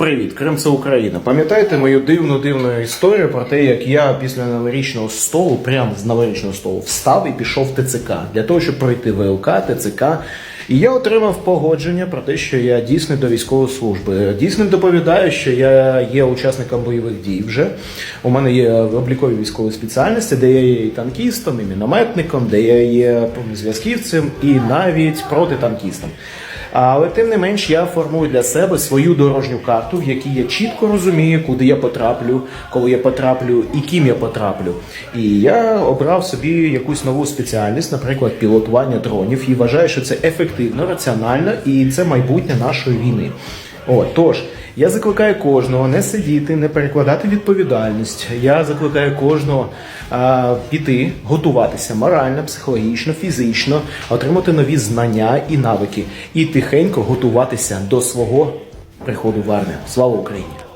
Привіт, Крим це Україна. Пам'ятаєте мою дивну дивну історію про те, як я після новорічного столу, прямо з новорічного столу, встав і пішов в ТЦК для того, щоб пройти ВЛК, ТЦК. І я отримав погодження про те, що я дійсний до військової служби. Дійсно доповідаю, що я є учасником бойових дій вже. У мене є облікові військові спеціальності, де я є і танкістом, і мінометником, де я є зв'язківцем і навіть протитанкістом. Але тим не менш я формую для себе свою дорожню карту, в якій я чітко розумію, куди я потраплю, коли я потраплю і ким я потраплю. І я обрав собі якусь нову спеціальність, наприклад, пілотування дронів, і вважаю, що це ефективно, раціонально і це майбутнє нашої війни. От, тож, я закликаю кожного не сидіти, не перекладати відповідальність. Я закликаю кожного а, піти, готуватися морально, психологічно, фізично, отримати нові знання і навики, і тихенько готуватися до свого приходу в армію. Слава Україні!